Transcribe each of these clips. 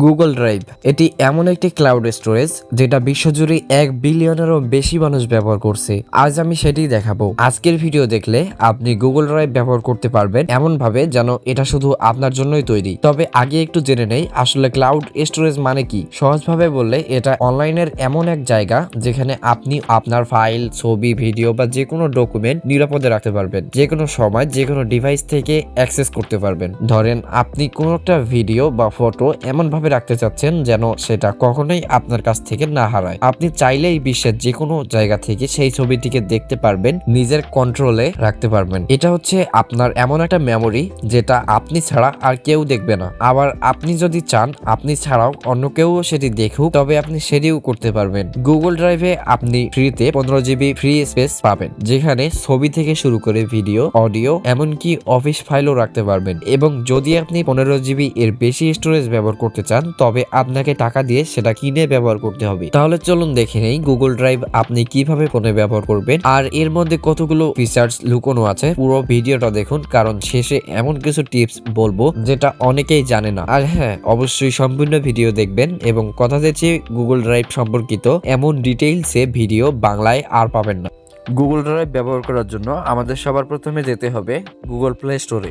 Google drive এটি এমন একটি ক্লাউড স্টোরেজ যেটা বিশ্বজুড়ে এক বিলিয়নেরও বেশি মানুষ ব্যবহার করছে। আজ আমি সেটাই দেখাবো। আজকের ভিডিও দেখলে আপনি গুগল ড্রাইভ ব্যবহার করতে পারবেন এমন ভাবে যেন এটা শুধু আপনার জন্যই তৈরি। তবে আগে একটু জেনে নেই, আসলে ক্লাউড স্টোরেজ মানে কি? সহজভাবে বললে এটা অনলাইনের এমন এক জায়গা যেখানে আপনি আপনার ফাইল ছবি ভিডিও বা যে কোনো ডকুমেন্ট নিরাপদে রাখতে পারবেন। যে কোনো সময় যে কোনো ডিভাইস থেকে অ্যাক্সেস করতে পারবেন। ধরেন আপনি কোনো একটা ভিডিও বা ফটো এমন ভাবে রাখতে চাচ্ছেন যেন সেটা কখনোই আপনার কাছ থেকে না হারায়। আপনি চাইলেই বিশ্বের যে কোনো জায়গা থেকে সেই ছবিটিকে দেখতে পারবেন, নিজের কন্ট্রোলে রাখতে পারবেন। এটা হচ্ছে আপনার এমন একটা মেমোরি যেটা আপনি ছাড়া আর কেউ দেখবে না। আবার আপনি যদি চান, আপনি ছাড়াও অন্য কেউ সেটি দেখুক, তবে আপনি সেটিও করতে পারবেন। গুগল ড্রাইভে আপনি ফ্রিতে পনেরো জিবি ফ্রি স্পেস পাবেন, যেখানে ছবি থেকে শুরু করে ভিডিও অডিও এমনকি অফিস ফাইলও রাখতে পারবেন। এবং যদি আপনি পনেরো জিবি এর বেশি স্টোরেজ ব্যবহার করতে চান তবে আপনাকে টাকা দিয়ে সেটা কিনে ব্যবহার করতে হবে। তাহলে চলুন দেখে নেই গুগল ড্রাইভ আপনি কীভাবে ফোনে ব্যবহার করবেন। আর এর মধ্যে কতগুলো ফিচার্স লুকোনো আছে, পুরো ভিডিওটা দেখুন, কারণ শেষে এমন কিছু টিপস বলব যেটা অনেকেই জানে না। আর হ্যাঁ অবশ্যই সম্পূর্ণ ভিডিও দেখবেন এবং কথা দিচ্ছি গুগল ড্রাইভ সম্পর্কিত এমন ডিটেইলসে ভিডিও বাংলায় আর পাবেন না। গুগল ড্রাইভ ব্যবহার করার জন্য আমাদের সবার প্রথমে যেতে হবে গুগল প্লে স্টোরে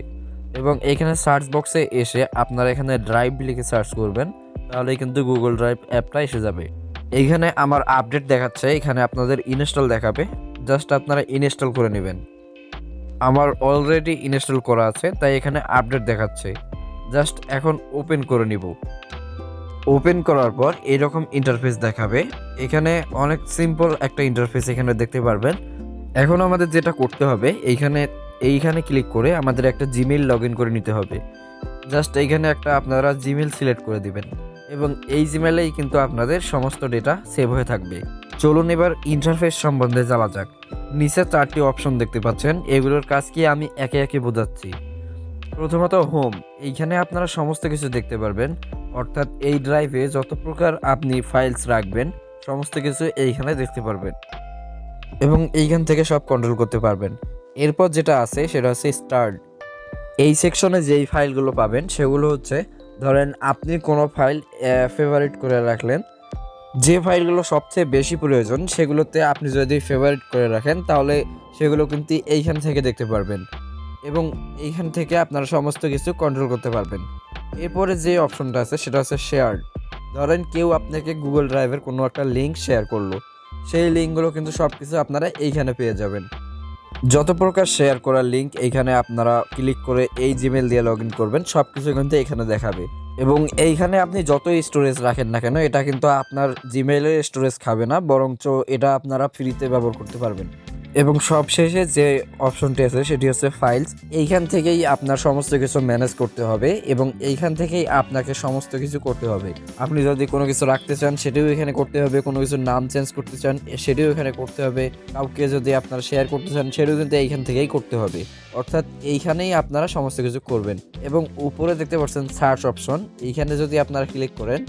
এবং এখানে সার্চ বক্সে এসে আপনারা এখানে ড্রাইভ লিখে সার্চ করবেন তাহলে কিন্তু গুগল ড্রাইভ অ্যাপটা এসে যাবে। এইখানে আমার আপডেট দেখাচ্ছে, এখানে আপনাদের ইনস্টল দেখাবে জাস্ট আপনারা ইনস্টল করে নেবেন। আমার অলরেডি ইনস্টল করা আছে, তাই এখানে আপডেট দেখাচ্ছে। জাস্ট এখন ওপেন করে নিব। ওপেন করার পর এরকম ইন্টারফেস দেখাবে। এখানে অনেক সিম্পল একটা ইন্টারফেস এখানে দেখতে পারবেন। এখন আমাদের যেটা করতে হবে এইখানে এইখানে ক্লিক করে আমাদের একটা জিমেইল লগ ইন করে নিতে হবে। জাস্ট এইখানে একটা আপনারা জিমেল সিলেক্ট করে দিবেন এবং এই জিমেলেই কিন্তু আপনাদের সমস্ত ডেটা সেভ হয়ে থাকবে। চলুন এবার ইন্টারফেস সম্বন্ধে জানা যাক। নিচে চারটি অপশন দেখতে পাচ্ছেন, এগুলোর কাজ কি আমি একে একে বোঝাচ্ছি। প্রথমত হোম এইখানে আপনারা সমস্ত কিছু দেখতে পারবেন। অর্থাৎ এই ড্রাইভে যত প্রকার আপনি ফাইলস রাখবেন, সমস্ত কিছু এইখানে দেখতে পারবেন। এবং এইখান থেকে সব কন্ট্রোল করতে পারবেন। এরপর যেটা আছে সেটা হচ্ছে স্টার্ট এই সেকশনে যেই ফাইলগুলো পাবেন, সেগুলো হচ্ছে, ধরেন আপনি কোনো ফাইল ফেভারিট করে রাখলেন, যে ফাইলগুলো সবচেয়ে বেশি প্রয়োজন, সেগুলোতে আপনি যদি ফেভারিট করে রাখেন, তাহলে সেগুলো কিন্তু এইখান থেকে দেখতে পারবেন এবং এইখান থেকে আপনারা সমস্ত কিছু কন্ট্রোল করতে পারবেন। এরপরে যে অপশনটা আছে, সেটা হচ্ছে শেয়ার ধরেন কেউ আপনাকে গুগল ড্রাইভের কোনো একটা লিঙ্ক শেয়ার করল, সেই লিঙ্কগুলো কিন্তু সব কিছু আপনারা এইখানে পেয়ে যাবেন। যত প্রকার শেয়ার করার লিঙ্ক এইখানে আপনারা ক্লিক করে এই জিমেল দিয়ে লগ করবেন সব কিছু কিন্তু এখানে দেখাবে। এবং এইখানে আপনি যতই স্টোরেজ রাখেন না কেন, এটা কিন্তু আপনার জিমেইলের স্টোরেজ খাবে না, বরঞ্চ এটা আপনারা ফ্রিতে ব্যবহার করতে পারবেন। এবং সবশেষে যে অপশনটি আছে, সেটি হচ্ছে ফাইলস এইখান থেকেই আপনার সমস্ত কিছু ম্যানেজ করতে হবে এবং এইখান থেকেই আপনাকে সমস্ত কিছু করতে হবে। আপনি যদি কোনো কিছু রাখতে চান, সেটিও এখানে করতে হবে। কোনো কিছু নাম চেঞ্জ করতে চান, সেটিও এখানে করতে হবে। কাউকে যদি আপনারা শেয়ার করতে চান, সেটিও কিন্তু এইখান থেকেই করতে হবে। অর্থাৎ এইখানেই আপনারা সমস্ত কিছু করবেন। এবং উপরে দেখতে পাচ্ছেন সার্চ অপশন এইখানে যদি আপনারা ক্লিক করেন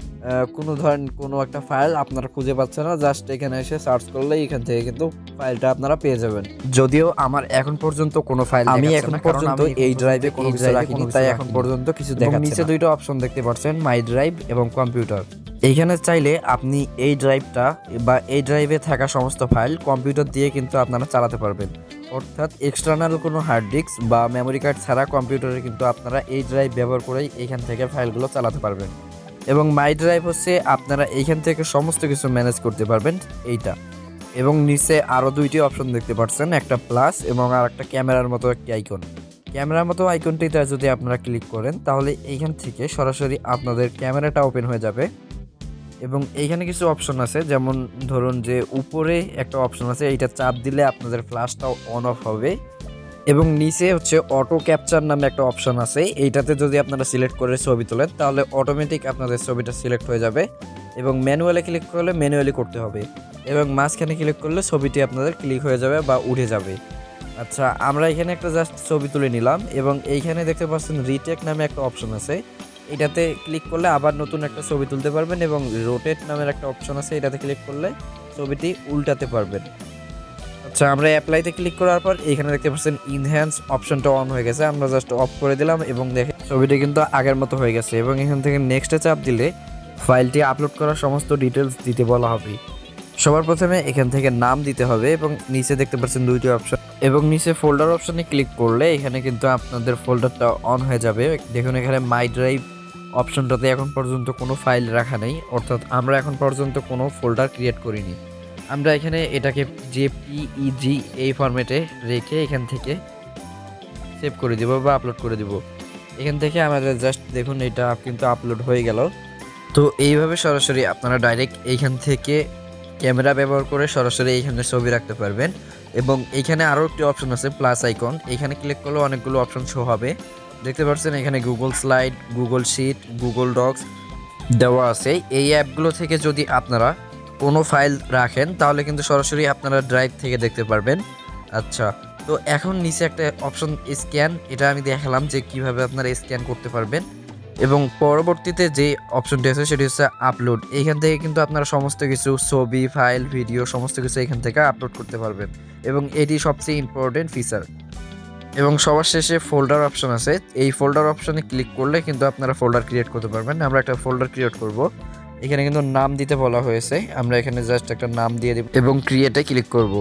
কোনো ধরেন কোনো একটা ফাইল আপনারা খুঁজে পাচ্ছেন না জাস্ট এখানে এসে সার্চ করলে এখান থেকে কিন্তু ফাইলটা আপনারা পেয়ে যাবেন। যদিও আমার এখন পর্যন্ত কোনো ফাইল আমি এখন পর্যন্ত এই ড্রাইভে কোনো কিছু রাখিনি তাই এখন পর্যন্ত কিছু দেখা নিচে দুইটা অপশন দেখতে পাচ্ছেন মাই ড্রাইভ এবং কম্পিউটার এইখানে চাইলে আপনি এই ড্রাইভটা বা এই ড্রাইভে থাকা সমস্ত ফাইল কম্পিউটার দিয়ে কিন্তু আপনারা চালাতে পারবেন। অর্থাৎ এক্সটার্নাল কোনো হার্ড ডিস্ক বা মেমোরি কার্ড ছাড়া কম্পিউটারে কিন্তু আপনারা এই ড্রাইভ ব্যবহার করেই এখান থেকে ফাইলগুলো চালাতে পারবেন। এবং মাই ড্রাইভ হচ্ছে আপনারা এইখান থেকে সমস্ত কিছু ম্যানেজ করতে পারবেন এইটা। এবং নিচে আরও দুইটি অপশন দেখতে পাচ্ছেন, একটা প্লাস এবং আর একটা ক্যামেরার মতো একটি আইকন ক্যামেরার মতো আইকনটিতে যদি আপনারা ক্লিক করেন, তাহলে এইখান থেকে সরাসরি আপনাদের ক্যামেরাটা ওপেন হয়ে যাবে। এবং এইখানে কিছু অপশন আছে, যেমন ধরুন যে উপরে একটা অপশন আছে, এইটা চাপ দিলে আপনাদের ফ্ল্যাশটাও অন অফ হবে। এবং নিচে হচ্ছে অটো ক্যাপচার নামে একটা অপশন আছে, এইটাতে যদি আপনারা সিলেক্ট করে ছবি তোলেন, তাহলে অটোমেটিক আপনাদের ছবিটা সিলেক্ট হয়ে যাবে এবং ম্যানুয়ালি ক্লিক করলে ম্যানুয়ালি করতে হবে। এবং মাঝখানে ক্লিক করলে ছবিটি আপনাদের ক্লিক হয়ে যাবে বা উঠে যাবে। আচ্ছা আমরা এখানে একটা জাস্ট ছবি তুলে নিলাম এবং এইখানে দেখতে পাচ্ছেন রিটেক নামে একটা অপশন আছে। এটাতে ক্লিক করলে আবার নতুন একটা ছবি তুলতে পারবেন এবং রোটেট নামের একটা অপশন আছে, এটাতে ক্লিক করলে ছবিটি উল্টাতে পারবেন। আচ্ছা আমরা অ্যাপ্লাইতে ক্লিক করার পর এখানে দেখতে পাচ্ছেন ইনহ্যান্স অপশনটা অন হয়ে গেছে। আমরা জাস্ট অফ করে দিলাম এবং দেখে ছবিটি কিন্তু আগের মতো হয়ে গেছে এবং এখান থেকে নেক্সটে চাপ দিলে ফাইলটি আপলোড করার সমস্ত ডিটেলস দিতে বলা হবে। সবার প্রথমে এখান থেকে নাম দিতে হবে এবং নিচে দেখতে পাচ্ছেন দুইটি অপশন এবং নিচে ফোল্ডার অপশনে ক্লিক করলে এখানে কিন্তু আপনাদের ফোল্ডারটা অন হয়ে যাবে। দেখুন এখানে মাই ড্রাইভ অপশনটাতে এখন পর্যন্ত কোনো ফাইল রাখা নেই, অর্থাৎ আমরা এখন পর্যন্ত কোনো ফোল্ডার ক্রিয়েট করিনি। আমরা এখানে এটাকে জেপিইজি এই ফরম্যাটে রেখে এখান থেকে সেভ করে দিব বা আপলোড করে দিব। এখান থেকে আমাদের জাস্ট দেখুন এটা কিন্তু আপলোড হয়ে গেল। তো এইভাবে সরাসরি আপনারা ডাইরেক্ট এইখান থেকে ক্যামেরা ব্যবহার করে সরাসরি এইখানে ছবি রাখতে পারবেন। এবং এখানে আরও একটি অপশন আছে প্লাস আইকন। এখানে ক্লিক করলে অনেকগুলো অপশন শো হবে। দেখতে পাচ্ছেন, এখানে Google slide Google sheet Google docs দেওয়া আছে। এই অ্যাপগুলো থেকে যদি আপনারা কোনো ফাইল রাখেন, তাহলে কিন্তু সরাসরি আপনারা ড্রাইভ থেকে দেখতে পারবেন। আচ্ছা তো এখন নিচে একটা অপশন স্ক্যান, এটা আমি দেখালাম যে কীভাবে আপনারা স্ক্যান করতে পারবেন। এবং পরবর্তীতে যে অপশনটি আছে, সেটি হচ্ছে আপলোড। এইখান থেকে কিন্তু আপনারা সমস্ত কিছু, ছবি, ফাইল, ভিডিও, সমস্ত কিছু এখান থেকে আপলোড করতে পারবেন। এবং এটি সবচেয়ে ইম্পর্টেন্ট ফিচার এবং সবার শেষে ফোল্ডার অপশন আছে। এই ফোল্ডার অপশনে ক্লিক করলে কিন্তু আপনারা ফোল্ডার ক্রিয়েট করতে পারবেন। আমরা একটা ফোল্ডার ক্রিয়েট করব। এখানে কিন্তু নাম দিতে বলা হয়েছে। আমরা এখানে জাস্ট একটা নাম দিয়ে দিব এবং ক্রিয়েটে ক্লিক করব।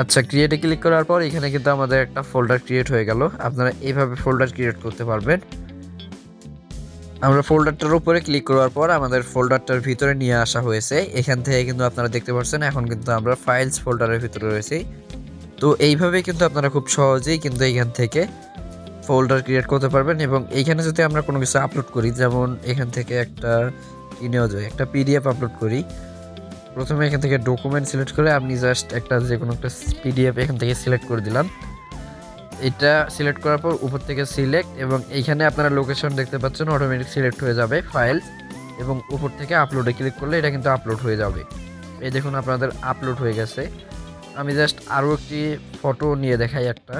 আচ্ছা ক্রিয়েটে ক্লিক করার পর এখানে কিন্তু আমাদের একটা ফোল্ডার ক্রিয়েট হয়ে গেল। আপনারা এইভাবে ফোল্ডার ক্রিয়েট করতে পারবেন। আমরা ফোল্ডারটার উপরে ক্লিক করার পর আমাদের ফোল্ডারটার ভিতরে নিয়ে আসা হয়েছে। এখান থেকে কিন্তু আপনারা দেখতে পাচ্ছেন, এখন কিন্তু আমরা ফাইলস ফোল্ডারের ভিতরে রয়েছি। তো এইভাবে কিন্তু আপনারা খুব সহজেই কিন্তু এইখান থেকে ফোল্ডার ক্রিয়েট করতে পারবেন এবং এইখানে যদি আমরা কোনো কিছু আপলোড করি, যেমন এখান থেকে একটা কি নেওয়া যায়? একটা পিডিএফ আপলোড করি। প্রথমে এখান থেকে ডকুমেন্ট সিলেক্ট করে আপনি জাস্ট একটা যে কোনো একটা পিডিএফ এখান থেকে সিলেক্ট করে দিলাম। এটা সিলেক্ট করার পর উপর থেকে সিলেক্ট এবং এইখানে আপনারা লোকেশন দেখতে পাচ্ছেন অটোমেটিক সিলেক্ট হয়ে যাবে ফাইল এবং উপর থেকে আপলোডে ক্লিক করলে এটা কিন্তু আপলোড হয়ে যাবে। এই দেখুন আপনাদের আপলোড হয়ে গেছে। আমি জাস্ট আরও একটি ফটো নিয়ে দেখাই একটা।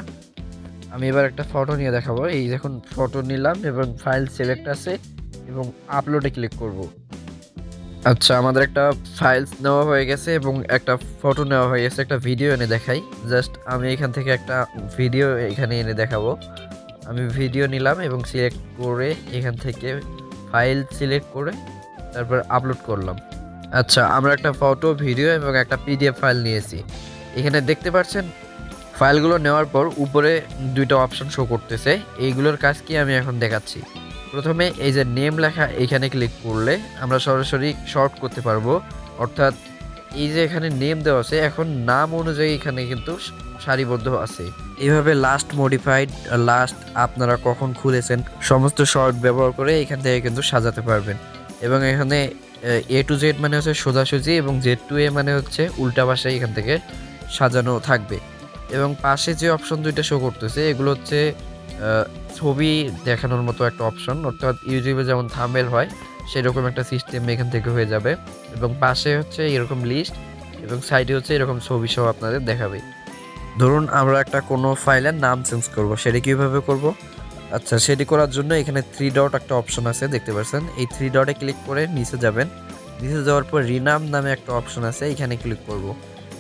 আমি এবার একটা ফটো নিয়ে দেখাবো। এই দেখুন ফটো নিলাম এবং ফাইল সিলেক্ট আছে এবং আপলোডে ক্লিক করব। আচ্ছা আমাদের একটা ফাইলস নেওয়া হয়ে গেছে এবং একটা ফটো নেওয়া হয়ে গেছে, একটা ভিডিও এনে দেখাই। জাস্ট আমি এখান থেকে একটা ভিডিও এখানে এনে দেখাবো। আমি ভিডিও নিলাম এবং সিলেক্ট করে এখান থেকে ফাইল সিলেক্ট করে তারপর আপলোড করলাম। আচ্ছা আমরা একটা ফটো ভিডিও এবং একটা পিডিএফ ফাইল নিয়েছি। এখানে দেখতে পাচ্ছেন, ফাইলগুলো নেওয়ার পর উপরে দুইটা অপশন শো করতেছে। এইগুলোর কাজ কি আমি এখন দেখাচ্ছি। প্রথমে এই যে নেম লেখা এখানে ক্লিক করলে আমরা সরাসরি শর্ট করতে পারব। অর্থাৎ এই যে এখানে নেম দেওয়া আছে, এখন নাম অনুযায়ী এখানে কিন্তু সারিবদ্ধ আছে। এইভাবে লাস্ট মডিফাইড লাস্ট আপনারা কখন খুলেছেন, সমস্ত শর্ট ব্যবহার করে এখান থেকে কিন্তু সাজাতে পারবেন। এবং এখানে, এ টু জেড মানে হচ্ছে সোজাসুজি এবং জেড টু এ মানে হচ্ছে উল্টা পাশে এখান থেকে সাজানো থাকবে। এবং পাশে যে অপশন দুইটা শো করতেছে, এগুলো হচ্ছে ছবি দেখানোর মতো একটা অপশন অর্থাৎ ইউটিউবে যেমন থামেল হয়, সেরকম একটা সিস্টেম এখান থেকে হয়ে যাবে। এবং পাশে হচ্ছে এরকম লিস্ট এবং সাইডে হচ্ছে এরকম ছবি সহ আপনাদের দেখাবে। ধরুন আমরা একটা কোনো ফাইলের নাম চেঞ্জ করব, সেটা কীভাবে করব? আচ্ছা সেটি করার জন্য এখানে থ্রি ডট একটা অপশন আছে, দেখতে পাচ্ছেন। এই থ্রি ডটে ক্লিক করে নিচে যাবেন। নিচে যাওয়ার পর রিনাম নামে একটা অপশন আছে, এখানে ক্লিক করব।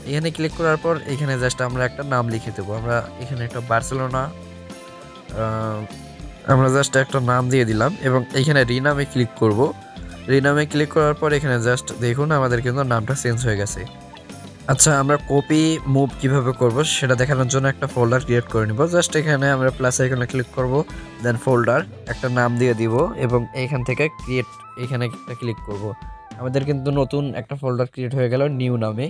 এখানে ক্লিক করার পর এখানে জাস্ট আমরা একটা নাম লিখে দেবো। আমরা এখানে একটা বার্সেলোনা আমরা জাস্ট একটা নাম দিয়ে দিলাম এবং এখানে রিনামে ক্লিক করব। রিনামে ক্লিক করার পর এখানে জাস্ট দেখুন আমাদের কিন্তু নামটা চেঞ্জ হয়ে গেছে। আচ্ছা আমরা কপি মুভ কীভাবে করব সেটা দেখানোর জন্য একটা ফোল্ডার ক্রিয়েট করে নিব। জাস্ট এখানে আমরা প্লাস আইকনে ক্লিক করব দেন ফোল্ডার একটা নাম দিয়ে দিব এবং এখান থেকে ক্রিয়েট এখানে একটা ক্লিক করব। আমাদের কিন্তু নতুন একটা ফোল্ডার ক্রিয়েট হয়ে গেল নিউ নামে।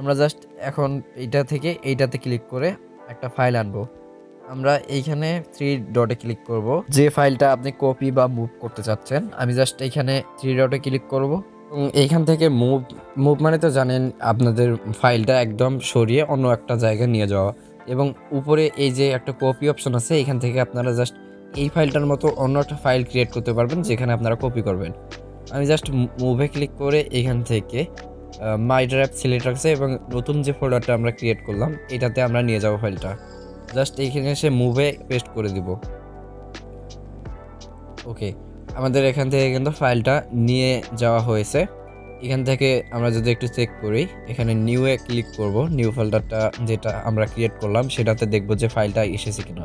আমরা জাস্ট এখন এইটা থেকে এইটাতে ক্লিক করে একটা ফাইল আনব। আমরা এইখানে থ্রি ডটে ক্লিক করব। যে ফাইলটা আপনি কপি বা মুভ করতে চাচ্ছেন, আমি জাস্ট এইখানে থ্রি ডটে ক্লিক করব। এবং এইখান থেকে মুভ মুভ মানে তো জানেন আপনাদের ফাইলটা একদম সরিয়ে অন্য একটা জায়গায় নিয়ে যাওয়া। এবং উপরে এই যে একটা কপি অপশন আছে এখান থেকে আপনারা জাস্ট এই ফাইলটার মতো অন্য একটা ফাইল ক্রিয়েট করতে পারবেন, যেখানে আপনারা কপি করবেন। আমি জাস্ট মুভে ক্লিক করে এখান থেকে মাই ড্রাইভ সিলেক্ট রাখছে এবং নতুন যে ফোল্ডারটা আমরা ক্রিয়েট করলাম, এটাতে আমরা নিয়ে যাব ফাইলটা জাস্ট এইখানে এসে মুভে পেস্ট করে দিব। ওকে আমাদের এখান থেকে কিন্তু ফাইলটা নিয়ে যাওয়া হয়েছে। এখান থেকে আমরা যদি একটু চেক করি, এখানে নিউ এ ক্লিক করব। নিউ ফোল্ডারটা যেটা আমরা ক্রিয়েট করলাম, সেটাতে দেখব যে ফাইলটা এসেছে কিনা।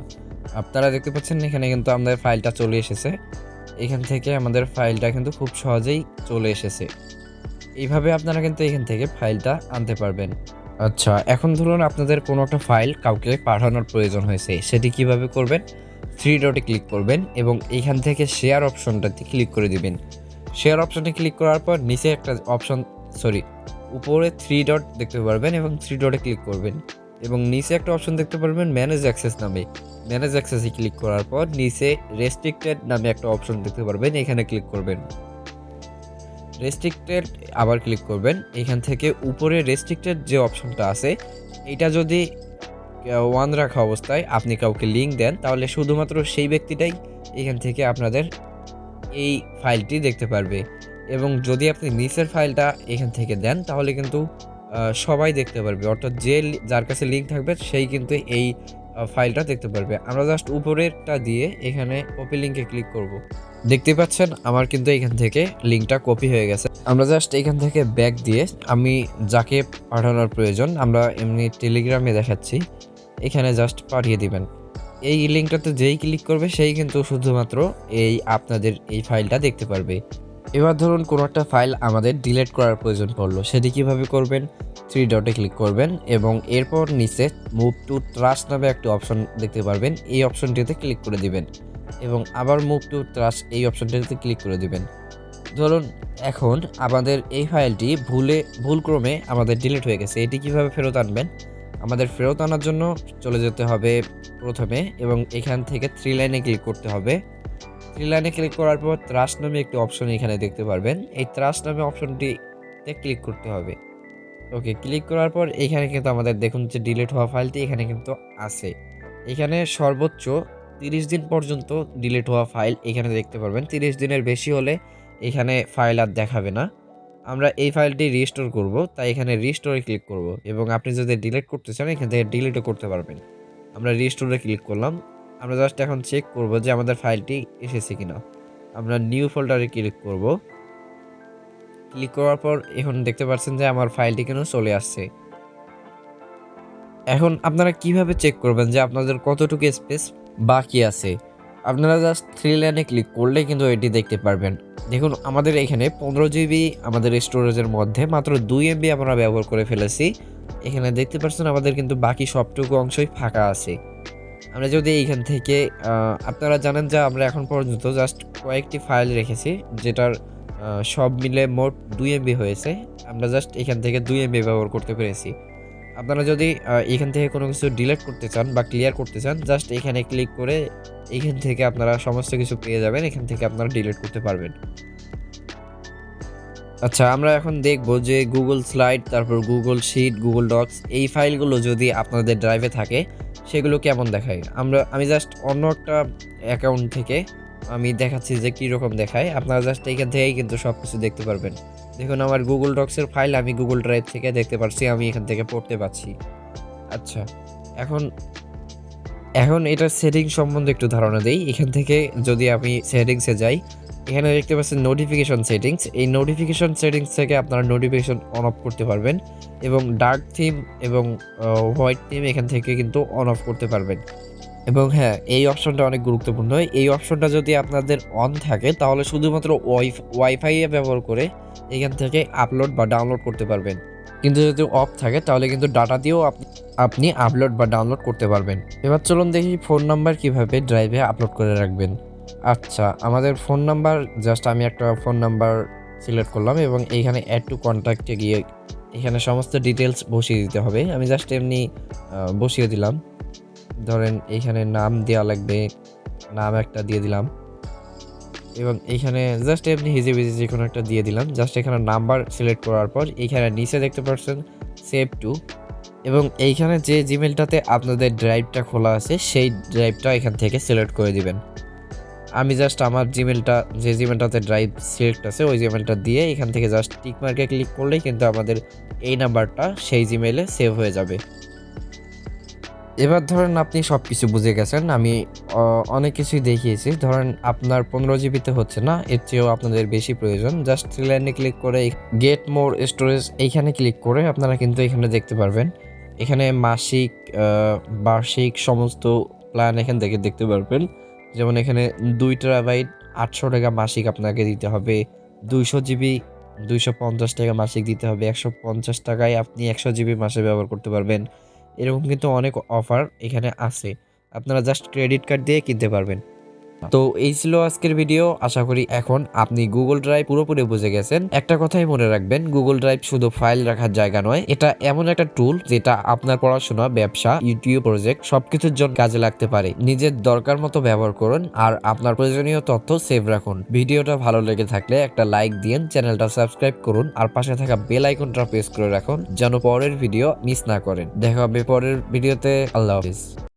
আপনারা দেখতে পাচ্ছেন, এখানে কিন্তু আমাদের ফাইলটা চলে এসেছে। এখান থেকে আমাদের ফাইলটা কিন্তু খুব সহজেই চলে এসেছে। এইভাবে আপনারা কিন্তু এখান থেকে ফাইলটা আনতে পারবেন। আচ্ছা এখন ধরুন আপনাদের কোনো একটা ফাইল কাউকে পাঠানোর প্রয়োজন হয়েছে, সেটি কীভাবে করবেন? থ্রি ডটে ক্লিক করবেন এবং এইখান থেকে শেয়ার অপশনটাতে ক্লিক করে দিবেন। শেয়ার অপশনে ক্লিক করার পর নিচে একটা অপশন সরি উপরে থ্রি ডট দেখতে পারবেন এবং থ্রি ডটে ক্লিক করবেন এবং নিচে একটা অপশন দেখতে পারবেন ম্যানেজ অ্যাক্সেস নামে। ম্যানেজ অ্যাক্সেসে ক্লিক করার পর নিচে রেস্ট্রিক্টেড নামে একটা অপশন দেখতে পারবেন, এখানে ক্লিক করবেন। রেস্ট্রিক্টেড আবার ক্লিক করবেন। এখান থেকে উপরে রেস্ট্রিক্টেড যে অপশনটা আছে, এটা যদি ওয়ান রাখা অবস্থায় আপনি কাউকে লিঙ্ক দেন, তাহলে শুধুমাত্র সেই ব্যক্তিটাই এখান থেকে আপনাদের এই ফাইলটি দেখতে পারবে। এবং যদি আপনি নিচের ফাইলটা এখান থেকে দেন, তাহলে কিন্তু সবাই দেখতে পারবে। অর্থাৎ যে যার কাছে লিঙ্ক থাকবে, সেই কিন্তু এই ফাইলটা দেখতে পারবে। আমরা জাস্ট উপরেরটা দিয়ে এখানে কপি লিঙ্কে ক্লিক করব। দেখতে পাচ্ছেন, আমার কিন্তু এখান থেকে লিঙ্কটা কপি হয়ে গেছে। আমরা জাস্ট এখান থেকে ব্যাক দিয়ে আমি যাকে পাঠানোর প্রয়োজন, আমরা এমনি টেলিগ্রামে দেখাচ্ছি। এখানে জাস্ট পাঠিয়ে দিবেন। এই লিঙ্কটাতে যেই ক্লিক করবে, সেই কিন্তু শুধুমাত্র এই আপনাদের এই ফাইলটা দেখতে পারবে। এবার ধরুন কোনো একটা ফাইল আমাদের ডিলিট করার প্রয়োজন পড়ল। সেটি কীভাবে করবেন? থ্রি ডটে ক্লিক করবেন এবং এরপর নিচে মুভ টু ট্রাস্ট নামে একটি অপশন দেখতে পারবেন। এই অপশনটিতে ক্লিক করে দিবেন। এবং আবার মুভ টু ট্রাস্ট এই অপশনটিতে ক্লিক করে দিবেন। ধরুন, এখন আমাদের এই ফাইলটি ভুলে, ভুলক্রমে আমাদের ডিলিট হয়ে গেছে। এটি কীভাবে ফেরত আনবেন? আমাদের ফেরত আনার জন্য চলে যেতে হবে প্রথমে এবং এখান থেকে থ্রি লাইনে ক্লিক করতে হবে। থ্রি লাইনে ক্লিক করার পর ত্রাস নামে একটি অপশন এখানে দেখতে পারবেন। এই ত্রাস নামে অপশনটিতে ক্লিক করতে হবে। ওকে ক্লিক করার পর এখানে কিন্তু আমাদের দেখুন যে ডিলিট হওয়া ফাইলটি এখানে কিন্তু আছে। এখানে সর্বোচ্চ তিরিশ দিন পর্যন্ত ডিলিট হওয়া ফাইল এখানে দেখতে পারবেন। তিরিশ দিনের বেশি হলে এখানে ফাইল আর দেখাবে না। আমরা এই ফাইলটি রিস্টোর করব, তাই এখানে রিস্টোরে ক্লিক করব এবং আপনি যদি ডিলিট করতে চান, এখান থেকে ডিলিটও করতে পারবেন। আমরা রিস্টোরে ক্লিক করলাম। আমরা জাস্ট এখন চেক করব যে আমাদের ফাইলটি এসেছে কিনা। আমরা নিউ ফোল্ডারে ক্লিক করব। ক্লিক করার পর এখন দেখতে পাচ্ছেন যে আমার ফাইলটি কেন চলে আসছে। এখন আপনারা কীভাবে চেক করবেন যে আপনাদের কতটুকু স্পেস বাকি আছে। আপনারা জাস্ট থ্রি লাইনে ক্লিক করলে কিন্তু এটি দেখতে পারবেন। দেখুন, আমাদের এখানে পনেরো জিবি আমাদের স্টোরেজের মধ্যে মাত্র দুই এমবি আমরা ব্যবহার করে ফেলেছি। এখানে দেখতে পাচ্ছেন আমাদের কিন্তু বাকি সবটুকু অংশই ফাঁকা আছে। আমরা যদি এইখান থেকে আপনারা জানেন যে আমরা এখন পর্যন্ত জাস্ট কয়েকটি ফাইল রেখেছি, যেটার সব মিলে মোট দুই এমবি হয়েছে। আমরা জাস্ট এখান থেকে দুই এমবি ব্যবহার করতে পেরেছি। আপনারা যদি এখান থেকে কোনো কিছু ডিলিট করতে চান বা ক্লিয়ার করতে চান জাস্ট এখানে ক্লিক করে এখান থেকে আপনারা সমস্ত কিছু পেয়ে যাবেন, এখান থেকে আপনারা ডিলিট করতে পারবেন। আচ্ছা আমরা এখন দেখব যে গুগল স্লাইড তারপর গুগল শিট গুগল ডক্স এই ফাইলগুলো যদি আপনাদের ড্রাইভে থাকে, সেগুলো কেমন দেখায়? আমরা, আমি জাস্ট অন্য একটা অ্যাকাউন্ট থেকে আমি দেখাচ্ছি যে কীরকম দেখায়। আপনারা জাস্ট এখান থেকেই কিন্তু সব কিছু দেখতে পারবেন। দেখুন আমার গুগল ডক্সের ফাইল আমি গুগল ড্রাইভ থেকে দেখতে পারছি, আমি এখান থেকে পড়তে পারছি। আচ্ছা এখন এখন এটার সেটিং সম্বন্ধে একটু ধারণা দেই। এখান থেকে যদি আমি সেটিংসে যাই, এখানে দেখতে পাচ্ছেন নোটিফিকেশন সেটিংস এই নোটিফিকেশন সেটিংস থেকে আপনারা নোটিফিকেশন অন অফ করতে পারবেন এবং ডার্ক থিম এবং হোয়াইট থিম এখান থেকে কিন্তু অন অফ করতে পারবেন। এবং হ্যাঁ এই অপশনটা অনেক গুরুত্বপূর্ণ। এই অপশনটা যদি আপনাদের অন থাকে, তাহলে শুধুমাত্র ওয়াইফ ওয়াইফাই ব্যবহার করে এখান থেকে আপলোড বা ডাউনলোড করতে পারবেন। কিন্তু যদি অফ থাকে, তাহলে কিন্তু ডাটা দিয়েও আপ- আপনি আপলোড বা ডাউনলোড করতে পারবেন। এবার চলুন দেখি ফোন নাম্বার কীভাবে ড্রাইভে আপলোড করে রাখবেন। আচ্ছা আমাদের ফোন নাম্বার জাস্ট আমি একটা ফোন নাম্বার সিলেক্ট করলাম এবং এইখানে অ্যাড টু কন্ট্যাক্টে গিয়ে এখানে সমস্ত ডিটেলস বসিয়ে দিতে হবে। আমি জাস্ট এমনি বসিয়ে দিলাম। ধরেন এইখানে নাম দেওয়া লাগবে, নাম একটা দিয়ে দিলাম। এবং এইখানে জাস্ট আপনি হিজি বিজি যে কোনো একটা দিয়ে দিলাম। জাস্ট এখানে নাম্বার সিলেক্ট করার পর এইখানে নিচে দেখতে পাচ্ছেন সেভ টু এবং এইখানে যে জিমেলটাতে আপনাদের ড্রাইভটা খোলা আছে, সেই ড্রাইভটা এখান থেকে সিলেক্ট করে দিবেন। আমি জাস্ট আমার জিমেলটা যে জিমেলটাতে ড্রাইভ সিলেক্ট আছে, ওই জিমেলটা দিয়ে এখান থেকে জাস্ট টিক মার্কে ক্লিক করলেই কিন্তু আমাদের এই নাম্বারটা সেই জিমেলে সেভ হয়ে যাবে। এবার ধরেন আপনি সব কিছু বুঝে গেছেন, আমি অনেক কিছুই দেখিয়েছি। ধরেন আপনার পনেরো জিবিতে হচ্ছে না, এর চেয়েও আপনাদের বেশি প্রয়োজন। জাস্ট লাইনে ক্লিক করে গেট মোর স্টোরেজ এইখানে ক্লিক করে আপনারা কিন্তু এখানে দেখতে পারবেন। এখানে মাসিক বার্ষিক সমস্ত প্ল্যান এখান থেকে দেখতে পারবেন। যেমন এখানে দুই টেরাবাইট আটশো টাকা মাসিক আপনাকে দিতে হবে। দুইশো জিবি, দুইশো পঞ্চাশ টাকা মাসিক দিতে হবে। একশো পঞ্চাশ টাকায় আপনি একশো জিবি মাসে ব্যবহার করতে পারবেন। এরকম কিন্তু অনেক অফার এখানে আছে। আপনারা জাস্ট ক্রেডিট কার্ড দিয়ে কিনতে পারবেন। তো এই ছিল আজকের ভিডিও আশা করি এখন আপনি গুগল ড্রাইভ পুরোপুরি বুঝে গেছেন। একটা কথাই মনে রাখবেন গুগল ড্রাইভ শুধু ফাইল রাখার জায়গা নয়, এটা এমন একটা টুল যেটা আপনার পড়াশোনা, ব্যবসা ইউটিউব প্রজেক্ট সবকিছুর জন্য কাজে লাগতে পারে। নিজের দরকার মতো ব্যবহার করুন আর আপনার প্রয়োজনীয় তথ্য সেভ রাখুন। ভিডিওটা ভালো লেগে থাকলে একটা লাইক দিন, চ্যানেলটা সাবস্ক্রাইব করুন আর পাশে থাকা বেল আইকনটা প্রেস করে রাখুন, যেন পরের ভিডিও মিস না করেন। দেখা হবে পরের ভিডিওতে আল্লাহ হাফিজ।